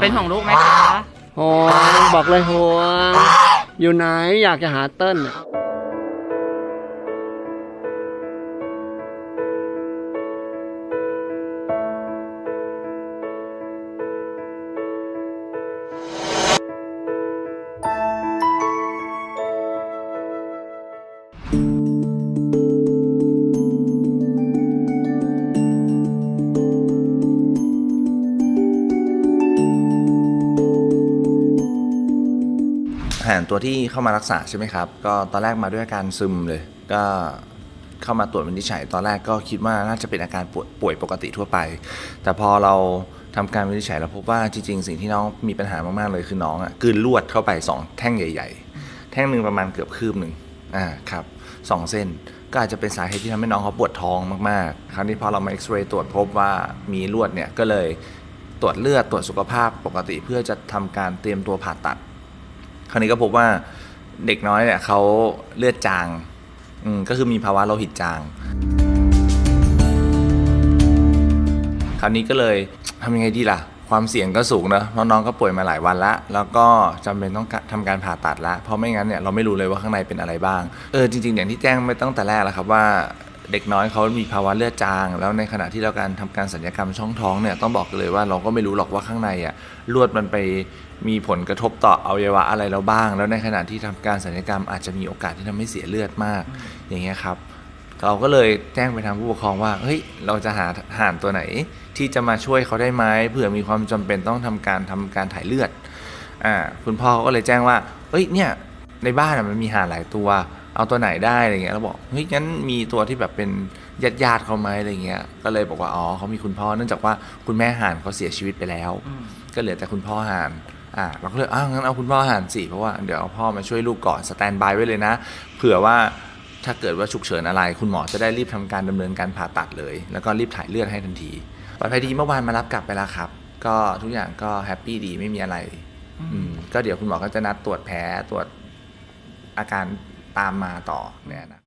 เป็นของลูกไหมคะห่วงบอกเลยห่วงอยู่ไหนอยากจะหาเติ้ล หารตัวที่เข้ามารักษาใช่ไหมครับ ก็ตอนแรกมาด้วยอาการซึมเลย ก็เข้ามาตรวจวินิจฉัย ตอนแรกก็คิดว่าน่าจะเป็นอาการป่วยปวยปกติทั่วไป แต่พอเราทำการวินิจฉัยแล้วพบว่าจริง ๆ สิ่งที่น้องมีปัญหามากๆเลยคือน้องอะกืนลวดเข้าไป 2 แท่งใหญ่ ๆ แท่งหนึ่งประมาณเกือบคืบหนึ่งอ่าครับสองเส้นก็อาจจะเป็นสาเหตุที่ทำให้น้องเขาปวดท้องมากๆ คราวนี้พอเรามาเอ็กซเรย์ตรวจพบว่ามีลวดเนี่ยก็เลยตรวจเลือดตรวจสุขภาพปกติเพื่อจะทำการเตรียมตัวผ่าตัด คราวนี้ก็พบว่าเด็กน้อยเนี่ยเขาเลือดจางก็คือมีภาวะโลหิตจาง คราวนี้ก็เลยทำยังไงดีล่ะ ความเสี่ยงก็สูงนะเพราะน้องก็ป่วยมาหลายวันละแล้วก็จำเป็นต้องทำการผ่าตัดละเพราะไม่งั้นเนี่ยเราไม่รู้เลยว่าข้างในเป็นอะไรบ้างเออจริง ๆ อย่างที่แจ้งไปตั้งแต่แรกแล้วครับว่า เด็กน้อยเขามีภาวะเลือดจาง แล้วในขณะที่เราการทำการสัญญกรรมช่องท้องเนี่ยต้องบอกเลยว่าเราก็ไม่รู้หรอกว่าข้างในอะลวดมันไปมีผลกระทบต่ออวัยวะอะไรเราบ้าง แล้วในขณะที่ทำการสัญญกรรมอาจจะมีโอกาสที่ทำให้เสียเลือดมากอย่างเงี้ยครับเราก็เลยแจ้งไปทางผู้ปกครองว่าเฮ้ยเราจะหาห่านตัวไหน ที่จะมาช่วยเขาได้ไหมเผื่อมีความจำเป็นต้องทำการทำการถ่ายเลือดอ่าคุณพ่อเขาก็เลยแจ้งว่าเฮ้ยเนี่ยในบ้านอะมันมีห่านหลายตัว เอาตัวไหนได้อะไรเงี้ยเราบอกเฮ้ยงั้นมีตัวที่แบบเป็นญาติญาติเขาไหมอะไรเงี้ยก็เลยบอกว่าอ๋อเขามีคุณพ่อเนื่องจากว่าคุณแม่ห่านเขาเสียชีวิตไปแล้ว ก็เหลือแต่คุณพ่อห่านอ่าเราก็เลยอ้าวงั้นเอาคุณพ่อห่านสิเพราะว่าเดี๋ยวเอาพ่อมาช่วยลูกก่อนสแตนบายไว้เลยนะ เผื่อว่าถ้าเกิดว่าฉุกเฉินอะไร คุณหมอจะได้รีบทำการดำเนินการผ่าตัดเลย แล้วก็รีบถ่ายเลือดให้ทันทีปลอดภัยดีเมื่อวานมารับกลับไปแล้วครับ ก็ทุกอย่างก็แฮปปี้ดีไม่มีอะไรอืมก็เดี๋ยวคุณหมอก็จะนัดตรวจแผลตรวจอาการ ตามมาต่อเนี่ยนะ